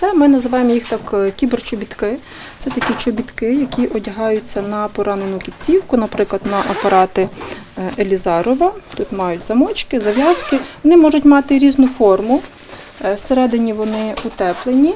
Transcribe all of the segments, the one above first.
Це ми називаємо їх так е, кіберчобітки. Це такі чобітки, які одягаються на поранену кіпцівку, наприклад, на апарати е, Елізарова. Тут мають замочки, зав'язки. Вони можуть мати різну форму. Е, Всередині вони утеплені.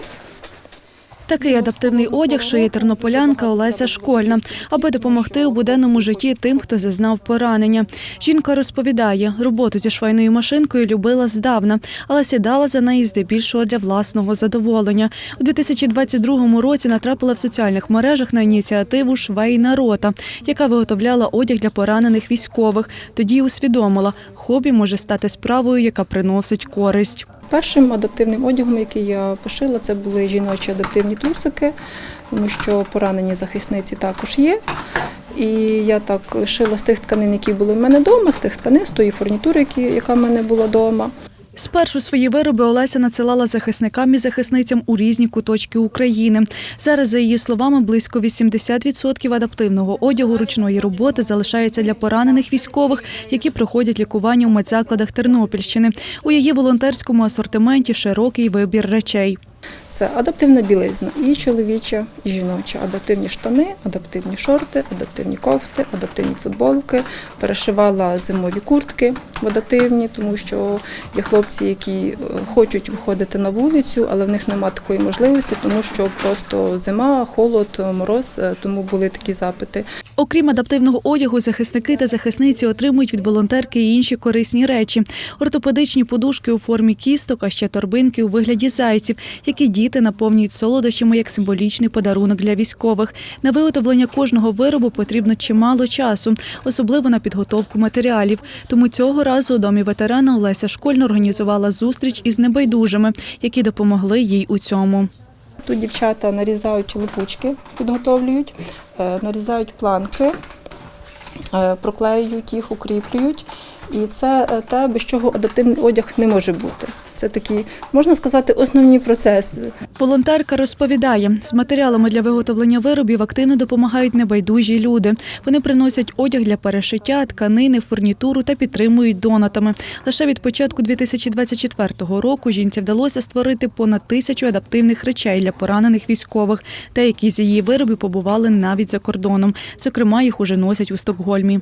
Такий адаптивний одяг шиє тернополянка Олеся Школьна, аби допомогти у буденному житті тим, хто зазнав поранення. Жінка розповідає, роботу зі швейною машинкою любила здавна, але сідала за неї здебільшого для власного задоволення. У 2022 році натрапила в соціальних мережах на ініціативу Швейна рота, яка виготовляла одяг для поранених військових. Тоді усвідомила, хобі може стати справою, яка приносить користь. Першим адаптивним одягом, який я пошила, це були жіночі адаптивні трусики, тому що поранені захисниці також є. І я так шила з тих тканин, які були в мене вдома, з тих тканин, з тої фурнітури, яка в мене була вдома. Спершу свої вироби Олеся надсилала захисникам і захисницям у різні куточки України. Зараз, за її словами, близько 80% адаптивного одягу ручної роботи залишається для поранених військових, які проходять лікування у медзакладах Тернопільщини. У її волонтерському асортименті широкий вибір речей. Це адаптивна білизна, і чоловіча, і жіноча. Адаптивні штани, адаптивні шорти, адаптивні кофти, адаптивні футболки. Перешивала зимові куртки в адаптивні, тому що є хлопці, які е, хочуть виходити на вулицю, але в них немає такої можливості, тому що просто зима, холод, мороз, е, тому були такі запити. Окрім адаптивного одягу, захисники та захисниці отримують від волонтерки і інші корисні речі: ортопедичні подушки у формі кісток, а ще торбинки у вигляді зайців, які діти наповнюють солодощами як символічний подарунок для військових. На виготовлення кожного виробу потрібно чимало часу, особливо на підготовку матеріалів. Тому цього разу у домі ветерана Олеся Школьна організувала зустріч із небайдужими, які допомогли їй у цьому. Тут дівчата нарізають липучки, підготовлюють, е, нарізають планки, е, проклеюють їх, укріплюють. І це е, те, без чого адаптивний одяг не може бути. Це такі, можна сказати, основні процеси. Волонтерка розповідає, з матеріалами для виготовлення виробів активно допомагають небайдужі люди. Вони приносять одяг для перешиття, тканини, фурнітуру та підтримують донатами. Лише від початку 2024 року жінці вдалося створити понад тисячу адаптивних речей для поранених військових. Деякі з її виробів побували навіть за кордоном. Зокрема, їх уже носять у Стокгольмі.